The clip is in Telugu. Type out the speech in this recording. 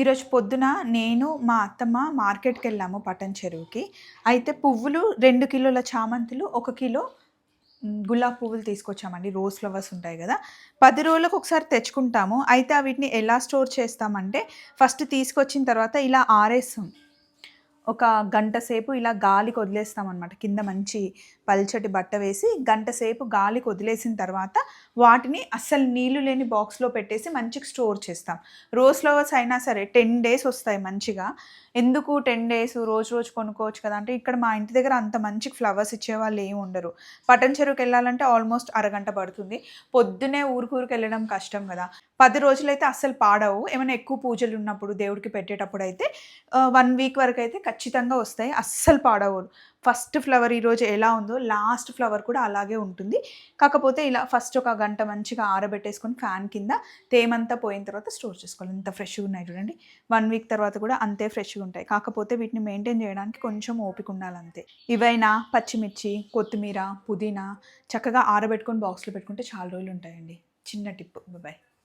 ఈరోజు పొద్దున నేను మా అత్తమ్మ మార్కెట్కి వెళ్ళాము పటన్ చెరువుకి. అయితే పువ్వులు రెండు కిలోల చామంతులు ఒక కిలో గులాబ్ పువ్వులు తీసుకొచ్చామండి. రోజ్ ఫ్లవర్స్ ఉంటాయి కదా. పది రోజులకు ఒకసారి తెచ్చుకుంటాము. అయితే వీటిని ఎలా స్టోర్ చేస్తామంటే ఫస్ట్ తీసుకొచ్చిన తర్వాత ఇలా ఆరేస్తాం. ఒక గంట సేపు ఇలా గాలికి వదిలేస్తాం అనమాట కింద మంచి పల్చటి బట్ట వేసి గంట సేపు గాలికి వదిలేసిన తర్వాత వాటిని అస్సలు నీళ్ళు లేని బాక్స్లో పెట్టేసి మంచిగా స్టోర్ చేస్తాం. రోజ్ ఫ్లవర్స్ అయినా సరే టెన్ డేస్ వస్తాయి మంచిగా. ఎందుకు టెన్ డేస్? రోజు రోజు కొనుక్కోవచ్చు కదా అంటే ఇక్కడ మా ఇంటి దగ్గర అంత మంచి ఫ్లవర్స్ ఇచ్చేవాళ్ళు ఏమి ఉండరు. పటన్ చెరువుకి వెళ్ళాలంటే ఆల్మోస్ట్ అరగంట పడుతుంది. పొద్దునే ఊరుకూరికి వెళ్ళడం కష్టం కదా. పది రోజులైతే అస్సలు పాడవు. ఏమైనా ఎక్కువ పూజలు ఉన్నప్పుడు దేవుడికి పెట్టేటప్పుడు అయితే వన్ వీక్ వరకు అయితే ఖచ్చితంగా వస్తాయి. అస్సలు పాడవు ఫస్ట్ ఫ్లవర్ ఈరోజు ఎలా ఉందో లాస్ట్ ఫ్లవర్ కూడా అలాగే ఉంటుంది. కాకపోతే ఇలా ఫస్ట్ ఒక గంట మంచిగా ఆరబెట్టేసుకొని ఫ్యాన్ కింద తేమంతా పోయిన తర్వాత స్టోర్ చేసుకోవాలి. ఇంత ఫ్రెష్గా ఉన్నాయి చూడండి. వన్ వీక్ తర్వాత కూడా అంతే ఫ్రెష్గా ఉంటాయి. కాకపోతే వీటిని మెయింటైన్ చేయడానికి కొంచెం ఓపిక ఉండాలి అంతే. ఇవైనా పచ్చిమిర్చి కొత్తిమీర పుదీనా చక్కగా ఆరబెట్టుకొని బాక్స్లో పెట్టుకుంటే చాలా రోజులు ఉంటాయండి. చిన్న టిప్. బాయ్